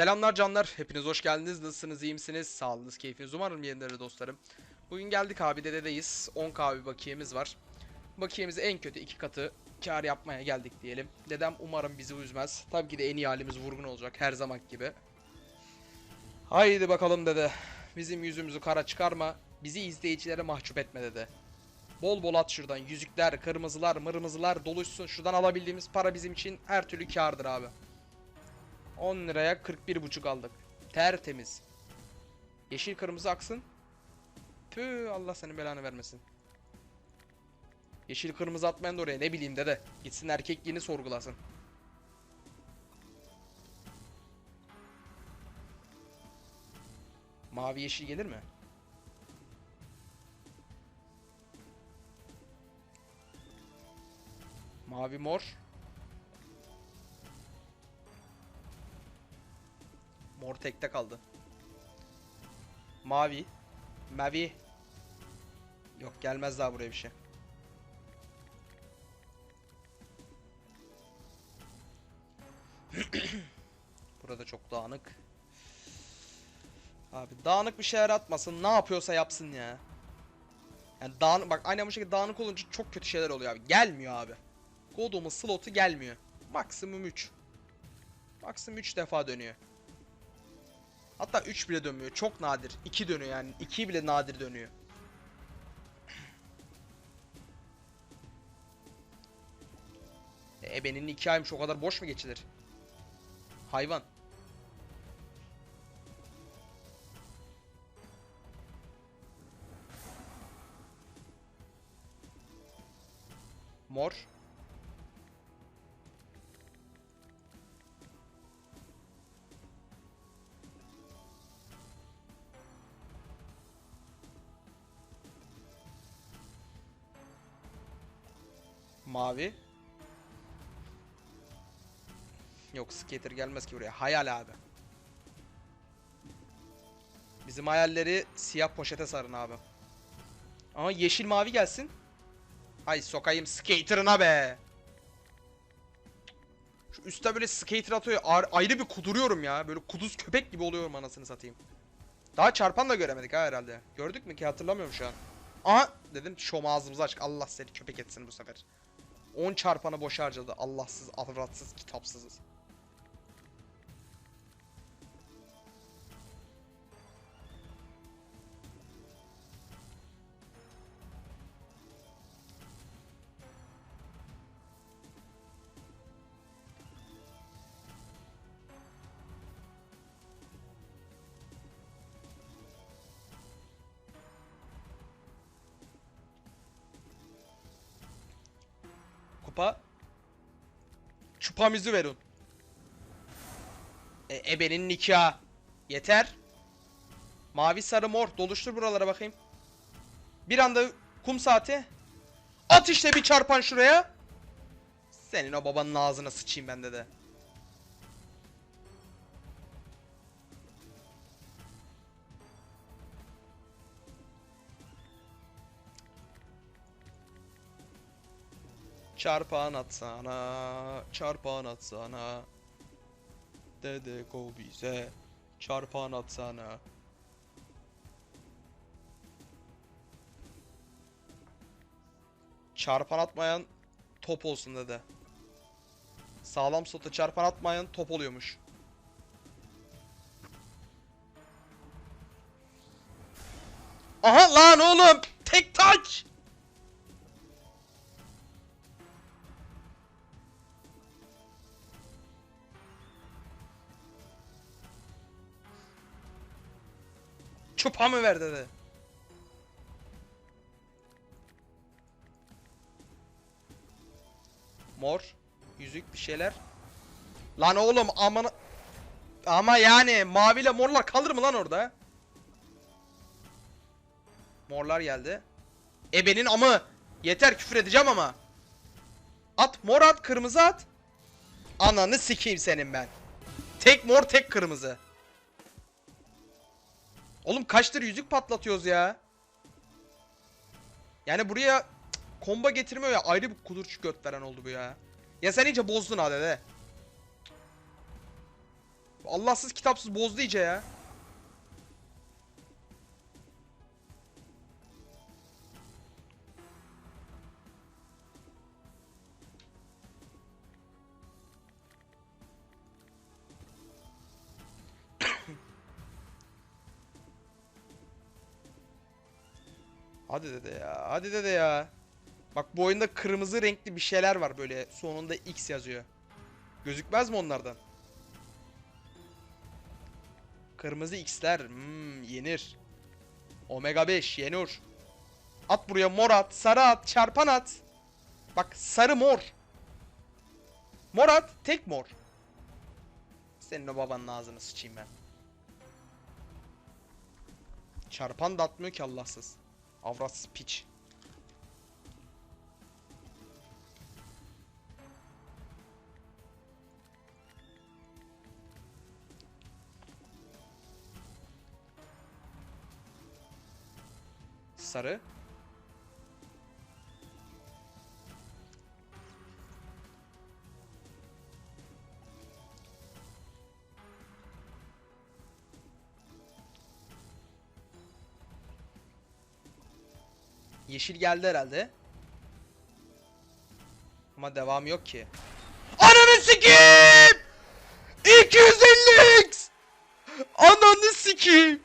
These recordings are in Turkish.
Selamlar canlar. Hepiniz hoş geldiniz. Nasılsınız? iyi misiniz? Sağlığınız, keyfiniz umarım yerindedir dostlarım. Bugün geldik abi dededeyiz. 10k bir bakiyemiz var. Bakiyemiz en kötü iki katı kar yapmaya geldik diyelim. Dedem umarım bizi üzmez. Tabii ki de en iyi halimiz vurgun olacak her zaman gibi. Haydi bakalım dede. Bizim yüzümüzü kara çıkarma. Bizi izleyicilere mahcup etme dede. Bol bol at şuradan. Yüzükler, kırmızılar, mırmızılar doluşsun. Şuradan alabildiğimiz para bizim için her türlü kardır abi. 10 liraya 41,5 aldık. Tertemiz. Yeşil kırmızı aksın. Tüh Allah senin belanı vermesin. Yeşil kırmızı atmayan da oraya ne bileyim dede. Gitsin erkekliğini sorgulasın. Mavi yeşil gelir mi? Mavi mor. Mor tekte kaldı. Mavi. Mavi. Yok gelmez daha buraya bir şey. Burada çok dağınık. Abi dağınık bir şeyler atmasın. Ne yapıyorsa yapsın ya. Yani dağınık bak aynen bu şekilde dağınık olunca çok kötü şeyler oluyor abi. Gelmiyor abi. Godom'un slotu gelmiyor. Maksimum 3. Maksimum 3 defa dönüyor. Hatta 3 bile dönmüyor. Çok nadir. 2 dönüyor yani. 2 bile nadir dönüyor. E, Ebenin 2 aymış o kadar boş mu geçilir? Hayvan. Mor. Mavi. Yok skater gelmez ki buraya. Hayal abi. Bizim hayalleri siyah poşete sarın abi. Ama yeşil mavi gelsin. Ay sokayım skater'ına be. Şu üstte böyle skater atıyor. Ayrı bir kuduruyorum ya. Böyle kuduz köpek gibi oluyorum anasını satayım. Daha çarpan da göremedik ha herhalde. Gördük mü ki hatırlamıyorum şu an. Aha dedim şom ağzımızı açık. Allah seni köpek etsin bu sefer. 10 çarpanı boş harcadı. Allahsız, avratsız, kitapsızız. Kupa. Çupamızı verin. E, ebenin nikahı. Yeter. Mavi sarı mor. Doluştur buralara bakayım. Bir anda kum saati. At işte bir çarpan şuraya. Senin o babanın ağzına sıçayım ben de de. Çarpan atsana, çarpan atsana. Dede go bize, çarpan atsana. Çarpan atmayan top olsun dede. Sağlam slota çarpan atmayan top oluyormuş. Aha lan oğlum! Tek taç! Çupa mı ver dedi. Mor. Yüzük bir şeyler. Lan oğlum amına... Ama yani maviyle morlar kalır mı lan orada? Morlar geldi. Ebenin amı. Yeter küfür edeceğim ama. At mor at kırmızı at. Ananı sikeyim senin ben. Tek mor tek kırmızı. Oğlum kaçtır yüzük patlatıyoruz ya. Yani buraya komba getirmiyor ya. Ayrı bir kudurç göt veren oldu bu ya. Ya sen iyice bozdun ha dede. Allahsız kitapsız bozdu iyice ya. Hadi dede ya. Hadi dede ya. Bak bu oyunda kırmızı renkli bir şeyler var böyle. Sonunda X yazıyor. Gözükmez mi onlardan? Kırmızı X'ler. Hmm, yenir. Omega 5 yenir. At buraya mor at, sarı at, çarpan at. Bak sarı mor. Mor at, tek mor. Senin o babanın ağzını sıçayım ben. Çarpan da atmıyor ki Allahsız. Avratsız piç. Sarı. Yeşil geldi herhalde. Ama devam yok ki. Ananı sikeyim! 250x! Ananı sikeyim!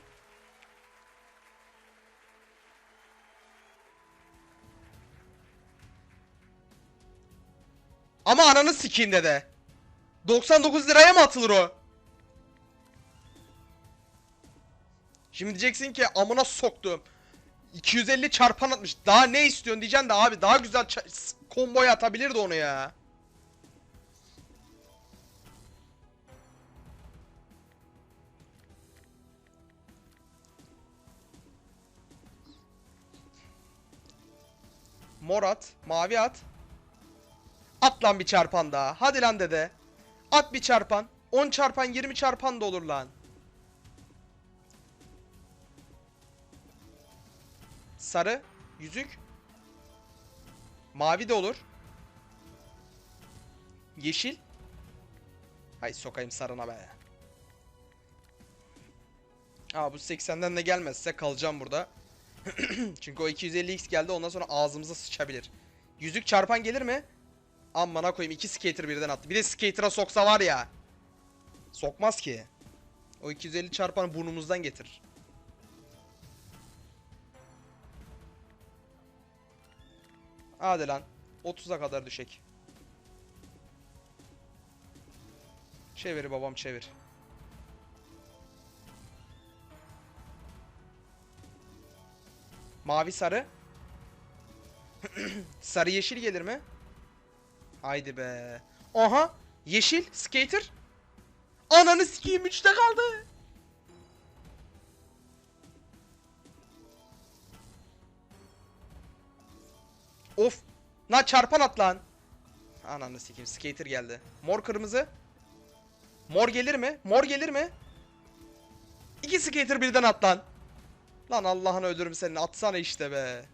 Ama ananı sikeyim dede. 99 liraya mı atılır o? Şimdi diyeceksin ki amına soktum. 250 çarpan atmış. Daha ne istiyorsun diyeceksin de abi daha güzel komboya atabilirdi onu ya. Mor at, mavi at. At lan bir çarpan daha. Hadi lan dede. At bir çarpan. 10 çarpan 20 çarpan da olur lan. Sarı. Yüzük. Mavi de olur. Yeşil. Hay sokayım sarına be. Aa bu 80'den de gelmezse kalacağım burada. Çünkü o 250x geldi ondan sonra ağzımıza sıçabilir. Yüzük çarpan gelir mi? Amına koyayım iki skater birden attı. Bir de skater'a soksa var ya. Sokmaz ki. O 250 çarpanı burnumuzdan getirir. Hadi lan. 30'a kadar düşek. Çevir babam çevir. Mavi sarı. sarı yeşil gelir mi? Haydi be. Aha. Yeşil skater. Ananı sikeyim 3'te kaldı. Of. Lan çarpan at lan. Ananı sikeyim skater geldi. Mor kırmızı. Mor gelir mi? Mor gelir mi? İki skater birden at lan. Lan Allah'ını öldürürüm seni. Atsana işte be.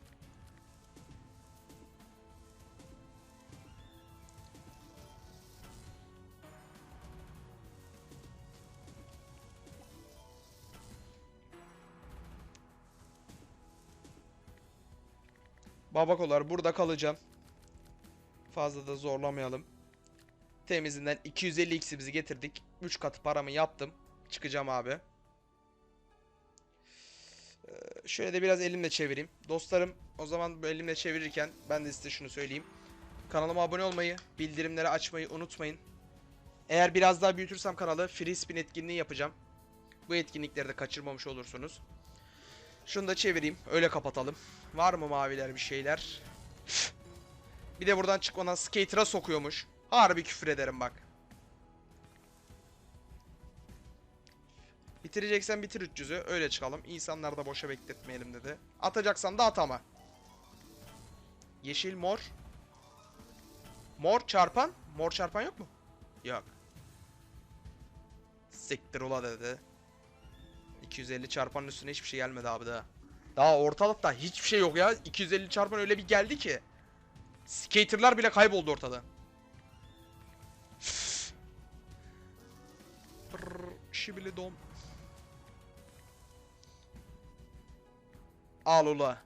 Babakolar burada kalacağım. Fazla da zorlamayalım. Temizinden 250 x'imizi getirdik. 3 katı paramı yaptım. Çıkacağım abi. Ee, şöyle de biraz elimle çevireyim. Dostlarım o zaman elimle çevirirken ben de size şunu söyleyeyim. Kanalıma abone olmayı, bildirimleri açmayı unutmayın. Eğer biraz daha büyütürsem kanalı free spin etkinliği yapacağım. Bu etkinlikleri de kaçırmamış olursunuz. Şunu da çevireyim. Öyle kapatalım. Var mı maviler bir şeyler? Bir de buradan çıkmadan skater'a sokuyormuş. Harbi küfür ederim bak. Bitireceksen bitir 300'ü. Öyle çıkalım. İnsanları da boşa bekletmeyelim dedi. Atacaksan da at ama. Yeşil mor. Mor çarpan. Mor çarpan yok mu? Yok. Siktir ula dedi. 250 çarpanın üstüne hiçbir şey gelmedi abi daha. Daha ortalıkta hiçbir şey yok ya. 250 çarpan öyle bir geldi ki. Skaterlar bile kayboldu ortada. Şibili dom. Al ula.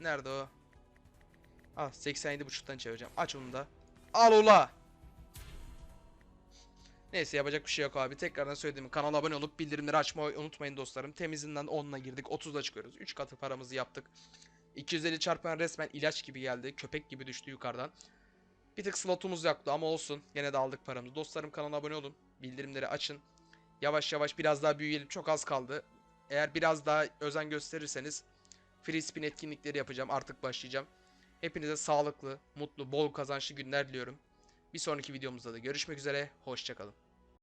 Nerede o? Al 87.5'tan çevireceğim. Aç onu da. Al ula. Neyse yapacak bir şey yok abi. Tekrardan söylediğim kanala abone olup bildirimleri açmayı unutmayın dostlarım. Temizinden 10'la girdik. 30'la çıkıyoruz. 3 katı paramızı yaptık. 250 çarpan resmen ilaç gibi geldi. Köpek gibi düştü yukarıdan. Bir tık slotumuz yoktu ama olsun. Gene de aldık paramızı. Dostlarım kanala abone olun. Bildirimleri açın. Yavaş yavaş biraz daha büyüyelim. Çok az kaldı. Eğer biraz daha özen gösterirseniz free spin etkinlikleri yapacağım. Artık başlayacağım. Hepinize sağlıklı, mutlu, bol kazançlı günler diliyorum. Bir sonraki videomuzda da görüşmek üzere. Hoşçakalın.